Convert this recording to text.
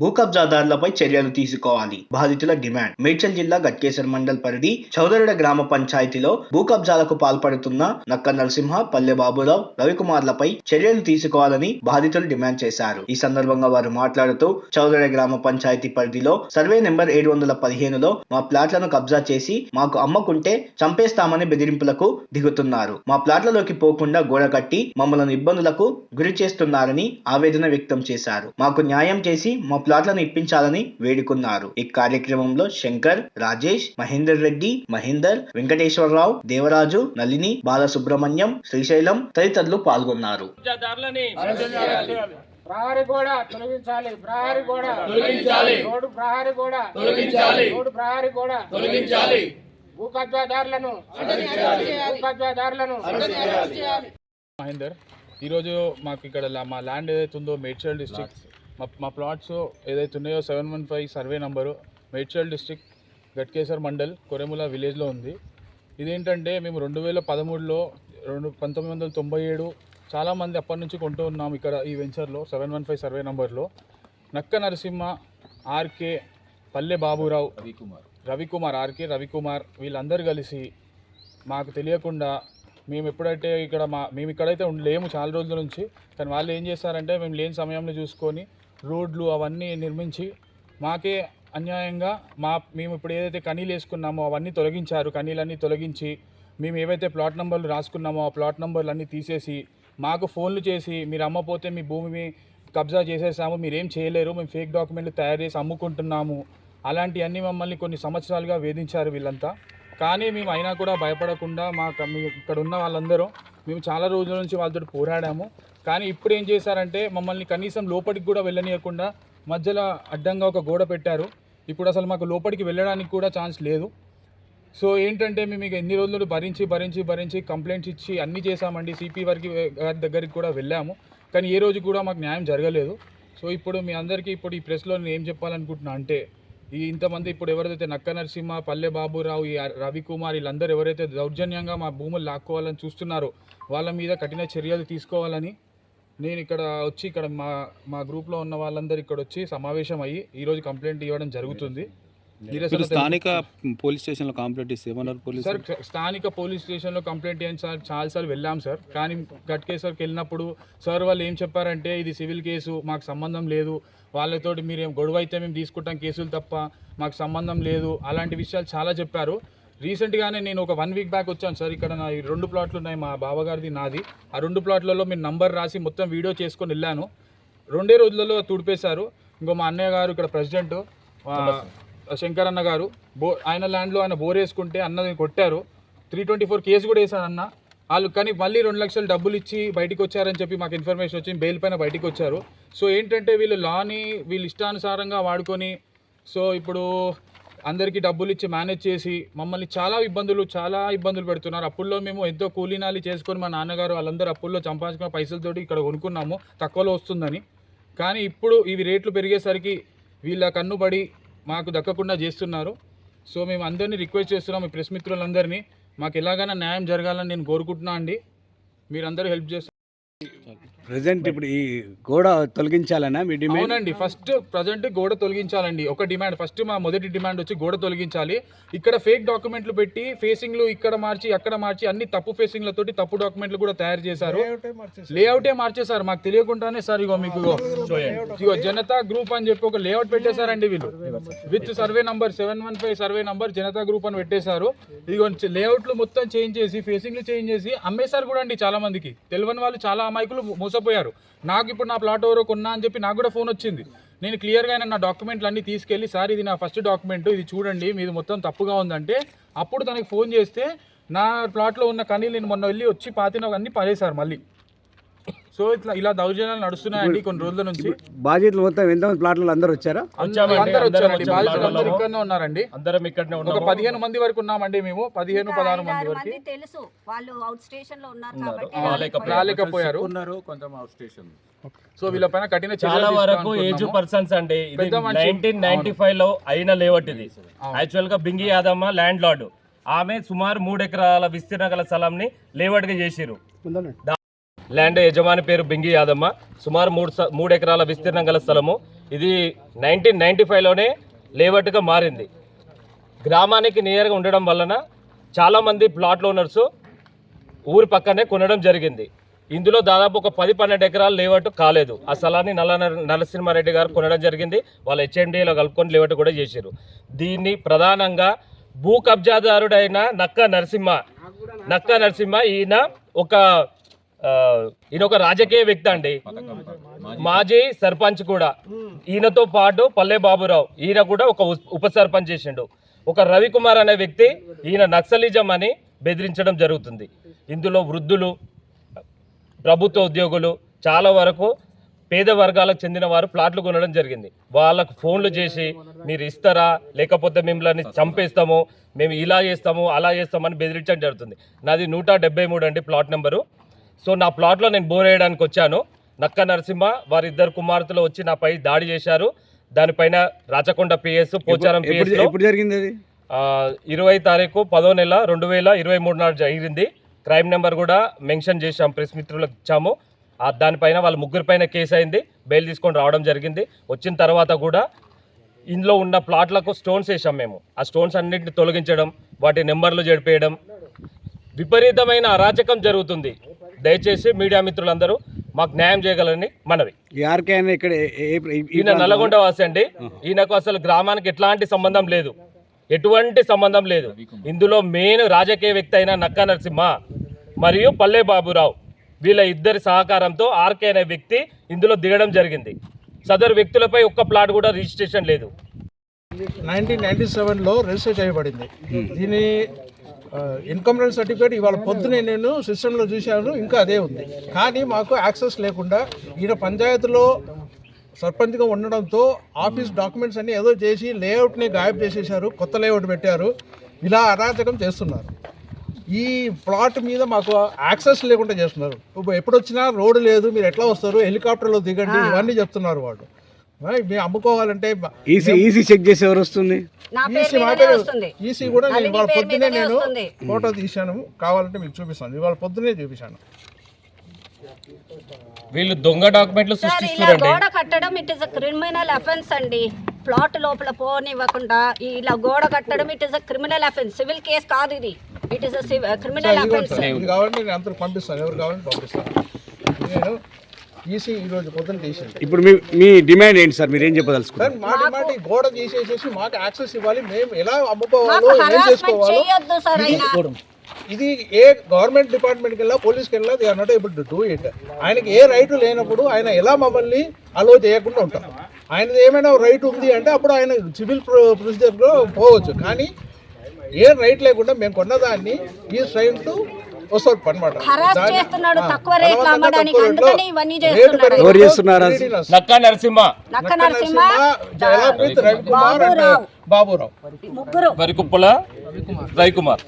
భూ కబ్జాదారులపై చర్యలు తీసుకోవాలి. బాధితుల డిమాండ్. మేడ్చల్ జిల్లా గట్కేశ్వర మండల్ పరిధి చౌదరుడ గ్రామ పంచాయతీలో భూ కబ్జాలకు పాల్పడుతున్న నక్క నరసింహ పల్లె బాబురావు రవికుమార్లపై చర్యలు తీసుకోవాలని బాధితులు డిమాండ్ చేశారు. ఈ సందర్భంగా వారు మాట్లాడుతూ చౌదరుడ గ్రామ పంచాయతీ పరిధిలో సర్వే నెంబర్ ఏడు వందల పదిహేనులో మా ప్లాట్లను కబ్జా చేసి మాకు అమ్మకుంటే చంపేస్తామని బెదిరింపులకు దిగుతున్నారు. మా ప్లాట్లలోకి పోకుండా గోడ కట్టి మమ్మల్ని ఇబ్బందులకు గురి చేస్తున్నారని ఆవేదన వ్యక్తం చేశారు. మాకు న్యాయం చేసి మా ప్లాట్లను ఇప్పించాలని వేడుకున్నారు. ఈ కార్యక్రమంలో శంకర్ రాజేష్ మహేందర్ రెడ్డి మహేందర్ వెంకటేశ్వరరావు దేవరాజు నళిని బాలసుబ్రహ్మణ్యం శ్రీశైలం తదితరులు పాల్గొన్నారు. ప్రహరీ గోడ తొలగించాలి. ప్రహరీ గోడ తొలగించాలి. రోడ్డు ప్రహరీ గోడ తొలగించాలి. రోడ్డు ప్రహరీ గోడ తొలగించాలి. భూ కబ్జాదారులను భూ కబ్జాదారులను మహేందర్ ఈరోజు మాకు ఇక్కడ లా- మా ల్యాండ్ ఏదైతే ఉందో మేడ్చల్ డిస్ట్రిక్ట్ మా మా ప్లాట్స్ ఏదైతే ఉన్నాయో seven one five survey number Medchal district Ghatkesar mandal Koremula విలేజ్లో ఉంది. ఇదేంటంటే మేము రెండు వేల పదమూడులో రెండు పంతొమ్మిది వందల తొంభై ఏడు చాలామంది అప్పటి నుంచి కొంటూ ఉన్నాం ఇక్కడ ఈ వెంచర్లో సెవెన్ వన్ ఫైవ్ సర్వే నంబర్లో నక్క నరసింహ ఆర్కే పల్లె బాబురావు రవికుమార్. రవికుమార్ ఆర్కే రవికుమార్ వీళ్ళందరూ కలిసి మాకు తెలియకుండా మేము ఎప్పుడైతే ఇక్కడ మా మేము ఇక్కడైతే లేము చాలా రోజుల నుంచి కానీ వాళ్ళు ఏం చేస్తారంటే మేము లేని సమయంలో చూసుకొని రోడ్లు అవన్నీ నిర్మించి మాకే అన్యాయంగా మా మేము ఇప్పుడు ఏదైతే కనీలు వేసుకున్నామో అవన్నీ తొలగించారు. కనీలన్నీ తొలగించి మేము ఏవైతే ప్లాట్ నెంబర్లు రాసుకున్నామో ఆ ప్లాట్ నెంబర్లు అన్నీ తీసేసి మాకు ఫోన్లు చేసి మీరు అమ్మపోతే మీ భూమి కబ్జా చేసేసాము మీరేం చేయలేరు మేము ఫేక్ డాక్యుమెంట్లు తయారు చేసి అమ్ముకుంటున్నాము. అలాంటివన్నీ మమ్మల్ని కొన్ని సంవత్సరాలుగా వేధించారు వీళ్ళంతా. కానీ మేము అయినా కూడా భయపడకుండా మా ఇక్కడ ఉన్న వాళ్ళందరూ మేము చాలా రోజుల నుంచి వాళ్ళతో పోరాడాము. కానీ ఇప్పుడు ఏం చేశారంటే మమ్మల్ని కనీసం లోపలికి కూడా వెళ్ళనీయకుండా మధ్యలో అడ్డంగా ఒక గోడ పెట్టారు. ఇప్పుడు అసలు మాకు లోపలికి వెళ్ళడానికి కూడా ఛాన్స్ లేదు. సో ఏంటంటే మేము ఇక ఎన్ని రోజులు భరించి భరించి భరించి కంప్లైంట్స్ ఇచ్చి అన్నీ చేశామండి. సిపి వారికి గారి దగ్గరికి కూడా వెళ్ళాము. కానీ ఏ రోజు కూడా మాకు న్యాయం జరగలేదు. సో ఇప్పుడు మీ అందరికీ ఇప్పుడు ఈ ప్రెస్లో నేను ఏం చెప్పాలనుకుంటున్నా అంటే ఈ ఇంతమంది ఇప్పుడు ఎవరైతే నక్క నరసింహ పల్లె బాబురావు ఈ రవికుమార్ వీళ్ళందరూ ఎవరైతే దౌర్జన్యంగా మా భూములు లాక్కోవాలని చూస్తున్నారో వాళ్ళ మీద కఠిన చర్యలు తీసుకోవాలని నేను ఇక్కడ వచ్చి ఇక్కడ మా మా గ్రూప్లో ఉన్న వాళ్ళందరూ ఇక్కడ వచ్చి సమావేశం అయ్యి ఈరోజు కంప్లైంట్ ఇవ్వడం జరుగుతుంది. మీరు స్థానిక పోలీస్ స్టేషన్లో కంప్లైంట్ ఇస్తే ఏమన్నారు పోలీస్? సార్ స్థానిక పోలీస్ స్టేషన్లో కంప్లైంట్ చేయండి సార్? చాలాసార్లు వెళ్ళాం సార్. కానీ గట్కేసర్కి వెళ్ళినప్పుడు సార్ వాళ్ళు ఏం చెప్పారంటే ఇది సివిల్ కేసు మాకు సంబంధం లేదు. వాళ్ళతోటి మీరు ఏం గొడవ అయితే మేము తీసుకుంటాం కేసులు తప్ప మాకు సంబంధం లేదు. అలాంటి విషయాలు చాలా చెప్పారు. రీసెంట్గానే నేను ఒక వన్ వీక్ బ్యాక్ వచ్చాను సార్. ఇక్కడ నా ఈ రెండు ప్లాట్లు ఉన్నాయి మా బావగారిది నాది. ఆ రెండు ప్లాట్లలో మీరు నంబర్ రాసి మొత్తం వీడియో చేసుకొని వెళ్ళాను. రెండే రోజులలో తుడిపేశారు. ఇంకో మా అన్నయ్య గారు ఇక్కడ ప్రెసిడెంట్. శంకరన్న గారు బో ఆయన ల్యాండ్లో ఆయన బోర్ వేసుకుంటే అన్నది కొట్టారు. త్రీ ట్వంటీ ఫోర్ కేసు కూడా వేశారు అన్న వాళ్ళు కానీ మళ్ళీ రెండు లక్షలు డబ్బులు ఇచ్చి బయటకు వచ్చారని చెప్పి మాకు ఇన్ఫర్మేషన్ వచ్చింది. బెయిల్ పైన బయటికి వచ్చారు. సో ఏంటంటే వీళ్ళు లాని వీళ్ళు ఇష్టానుసారంగా వాడుకొని సో ఇప్పుడు అందరికీ డబ్బులు ఇచ్చి మేనేజ్ చేసి మమ్మల్ని చాలా ఇబ్బందులు చాలా ఇబ్బందులు పెడుతున్నారు. అప్పుల్లో మేము ఎంతో కూలీనాలి చేసుకొని మా నాన్నగారు వాళ్ళందరూ అప్పుల్లో సంపాదించుకున్న పైసలతోటి ఇక్కడ కొనుక్కున్నాము. తక్కువలో వస్తుందని. కానీ ఇప్పుడు ఇవి రేట్లు పెరిగేసరికి వీళ్ళ కన్నుబడి మాకు దక్కకుండా చేస్తున్నారు. సో మేము అందరినీ రిక్వెస్ట్ చేస్తున్నాం మీ ప్రెస్ మిత్రులందరినీ. మాకు ఎలాగైనా న్యాయం జరగాలని నేను కోరుకుంటున్నా అండి. మీరందరూ హెల్ప్ చేస్తారు ప్రజెంట్ ఇప్పుడు ఈ గోడ తొలగించాలన్నా మీ డిమాండ్ అవునండి. ఫస్ట్ ప్రజెంట్ గోడ తొలగించాలండి. ఒక డిమాండ్ ఫస్ట్ మా మొదటి డిమాండ్ వచ్చి గోడ తొలగించాలి. ఇక్కడ ఫేక్ డాక్యుమెంట్లు పెట్టి ఫేసింగ్లు ఇక్కడ మార్చి అక్కడ మార్చి అన్ని తప్పు ఫేసింగ్లతోటి తప్పు డాక్యుమెంట్లు కూడా తయారు చేశారు. లేఅవుటే మార్చేశారు? మాకు తెలియకుండానే సార్ ఇగో మీకు ఇగో ఇగో జనతా గ్రూప్ అని చెప్పి ఒక లేఅవుట్ పెట్టేశారండి వీళ్ళు. With survey number seven one five survey number Janata group అని పెట్టేశారు. ఇదిగో లేఅవుట్లు మొత్తం చేంజ్ చేసి ఫేసింగ్లు చేంజ్ చేసి అమ్మేశారు కూడా అండి చాలా మందికి. తెలియని వాళ్ళు చాలా అమాయకులు మోసపోయారు నాకు ఇప్పుడు నా ప్లాట్ ఎవరో కొన్నా అని చెప్పి నాకు కూడా ఫోన్ వచ్చింది. నేను క్లియర్గా నా డాక్యుమెంట్లు అన్ని తీసుకెళ్ళి సార్ ఇది నా ఫస్ట్ డాక్యుమెంట్ ఇది చూడండి మీది మొత్తం తప్పుగా ఉందంటే అప్పుడు తనకి ఫోన్ చేస్తే నా ప్లాట్లో ఉన్న కనీలు నేను మొన్న వెళ్ళి వచ్చి పాతిన అన్ని పడేశారు మళ్ళీ. సో ఇట్లా ఇలా దౌర్జన్యాలు నడుస్తున్నాయండి కొన్ని రోజుల నుంచి. బాధ్యతలు మొత్తం ఎంతమంది ప్లాట్లు అందరూ వచ్చారా? అందరూ వచ్చారండి బాధితులు అందరూ. ఇక్కడనే ఉన్నారండి. అందరం ఇక్కడనే ఒక ఉన్నాము. పదిహేను మంది వరకు ఉన్నామండి మేము పదిహేను పదహారు మంది వరకు. తెలుసు వాళ్ళు అవుట్ స్టేషన్లో ఉన్నారు ఉన్నారు. కాబట్టి రాలేకపోయారు. రాలేకపోయారు. సో వీళ్ళపైన కఠిన చర్యలు చాలా వరకు. ఏజ్ పర్సన్స్ అండి. ఇది. నైన్టీన్ నైన్టీ ఫైవ్లో అయిన లేవట్ ఇది. యాక్చువల్గా బింగి యాదమ్మ ల్యాండ్ లార్డ్ ఆమె సుమారు మూడు ఎకరాల విస్తీర్ణ గల స్థలంని లేవట్గా చేసిరు ల్యాండ్ యజమాని పేరు బింగి యాదమ్మ. సుమారు మూడు స- మూడు ఎకరాల విస్తీర్ణం గల స్థలము. ఇది నైన్టీన్ నైంటీ ఫైవ్లోనే లేవట్టుగా మారింది. గ్రామానికి నియర్గా ఉండడం వలన చాలామంది ప్లాట్ ఓనర్స్ ఊరి పక్కనే కొనడం జరిగింది. ఇందులో దాదాపు ఒక పది పన్నెండు ఎకరాలు లేవట్టు కాలేదు. ఆ స్థలాన్ని నల్ల నరసింహారెడ్డి గారు కొనడం జరిగింది. వాళ్ళు హెచ్ఎండిఏలో కలుపుకొని లేవట్టు కూడా చేశారు. దీన్ని ప్రధానంగా భూ కబ్జాదారుడైన నక్క నరసింహ నక్క నరసింహ ఈయన ఒక ఈయన ఒక రాజకీయ వ్యక్తి అండి. మాజీ సర్పంచ్ కూడా. ఈయనతో పాటు పల్లె బాబురావు ఈయన కూడా ఒక ఉప సర్పంచ్ చేసిండు. ఒక రవికుమార్ అనే వ్యక్తి ఈయన నక్సలిజం అని బెదిరించడం జరుగుతుంది. ఇందులో వృద్ధులు ప్రభుత్వ ఉద్యోగులు చాలా వరకు పేద వర్గాలకు చెందిన వారు ప్లాట్లు కొనడం జరిగింది. వాళ్ళకు ఫోన్లు చేసి మీరు ఇస్తారా? లేకపోతే మిమ్మల్ని చంపేస్తాము. మేము ఇలా చేస్తాము అలా చేస్తామని బెదిరించడం జరుగుతుంది. నాది నూట మూడు అండి ప్లాట్ నెంబరు. సో నా ప్లాట్లో నేను బోర్ వేయడానికి వచ్చాను. నక్క నరసింహ వారి ఇద్దరు కుమార్తెలు వచ్చి నాపై దాడి చేశారు. దానిపైన రాచకొండ పిఎస్ పోచారం పిఎస్ ఎప్పుడు జరిగింది అది? ఇరవై తారీఖు పదో నెల రెండు వేల ఇరవై మూడు నాడు జరిగింది. క్రైమ్ నెంబర్ కూడా మెన్షన్ చేశాం ప్రెస్ మిత్రులకు ఇచ్చాము. దానిపైన వాళ్ళ ముగ్గురు పైన కేసు అయింది. బెయిల్ తీసుకొని రావడం జరిగింది. వచ్చిన తర్వాత కూడా ఇందులో ఉన్న ప్లాట్లకు స్టోన్స్ వేసాం మేము. ఆ స్టోన్స్ అన్నింటిని తొలగించడం వాటి నెంబర్లు జడిపేయడం విపరీతమైన అరాచకం జరుగుతుంది. దయచేసి మీడియా మిత్రులందరూ మాకు న్యాయం చేయగలని మనవి. ఆయన ఇక్కడ ఈయన నల్లగొండ వాసి అండి. ఈయనకు అసలు గ్రామానికి ఎట్లాంటి సంబంధం లేదు. ఎటువంటి సంబంధం లేదు. ఇందులో మెయిన్ రాజకీయ వ్యక్తి అయిన నక్కా నరసింహ మరియు పల్లె బాబురావు వీళ్ళ ఇద్దరి సహకారంతో ఆర్కే అనే వ్యక్తి ఇందులో దిగడం జరిగింది. సదరు వ్యక్తులపై ఒక్క ప్లాట్ కూడా రిజిస్ట్రేషన్ లేదు. నైన్టీన్ నైన్టీ సెవెన్లో రిజిస్టర్ చేయబడింది. దీని ఇన్కమ్ సర్టిఫికేట్ ఇవాళ పొద్దునే నేను సిస్టంలో చూశాను ఇంకా అదే ఉంది. కానీ మాకు యాక్సెస్ లేకుండా ఈయన పంచాయతీలో సర్పంచ్గా ఉండడంతో ఆఫీస్ డాక్యుమెంట్స్ అన్ని ఏదో చేసి లేఅవుట్ని గాయబ్ చేసేసారు కొత్త లేఅవుట్ పెట్టారు ఇలా అరాచకం చేస్తున్నారు. ఈ ప్లాట్ మీద మాకు యాక్సెస్ లేకుండా చేస్తున్నారు. ఎప్పుడు వచ్చినా రోడ్డు లేదు మీరు ఎట్లా వస్తారు హెలికాప్టర్లో దిగండి ఇవన్నీ చెప్తున్నారు వాళ్ళు. మేము అమ్ముకోవాలంటే ఈసీ ఈసీ చెక్ చేసి ఎవరు వస్తుంది? నా పేరు ఈసీ మా మీదనే పేరు వస్తుంది. ఈసీ కూడా నేను ఇవాళ పొద్దునే నేను. ఫోటో తీశాను. కావాలంటే మీకు చూపిస్తాను. ఇవాళ పొద్దునే చూపించాను. వీళ్ళు దొంగ డాక్యుమెంట్లు సార్ ఇలా సృష్టిస్తున్నారండి. గోడ కట్టడం it is a criminal offence అండి. ప్లాట్ లోపల పోనివ్వకుండా ఇలా గోడ కట్టడం it is a criminal offence civil case కాదు ఇది. It is a criminal offence ఇది కావాలంటే నేను అందరికి పంపిస్తాను. ఎవరు కావాలంటే పంపిస్తాను. నేను ఈసీ ఈరోజు పొద్దున తీసింది. ఇప్పుడు మీ మీ డిమాండ్ ఏంటి సార్? మీరు ఏం చెప్పదలుచుకున్నారు సార్ మాటి మాటి గోడ తీసేసేసి మాకు యాక్సెస్ ఇవ్వాలి. మేము ఎలా అమ్ముకోవాలో మాకు ఏం చేసుకోవాలో చేయొద్దు సార్ అయినా. ఇది ఏ గవర్నమెంట్ డిపార్ట్మెంట్కి వెళ్ళా పోలీస్కి వెళ్ళా they are not able to do it ఆయనకి ఏ రైట్ లేనప్పుడు ఆయన ఎలా మమ్మల్ని అలో చేయకుండా ఉంటారు ఆయనది ఏమైనా రైట్ ఉంది అంటే అప్పుడు ఆయన సివిల్ ప్రొసీజర్లో పోవచ్చు. కానీ ఏ రైట్ లేకుండా మేము కొన్నదాన్ని ఈ ట్రైన్ టు వస్తుంది అనమాట హరాస్ చేస్తున్నాడు తక్కువ రేట్లు అమ్మడానికి అందుకని ఇవన్నీ రేటు చేస్తున్నాడు. ఎవరు చేస్తున్నారు? అది? greediness. నక్కా నరసింహ. నక్క నరసింహ రవికుమార్. అండ్ బాబురావు. బాబురావు. ముగ్గురు. వరికుప్పల రవికుమార్.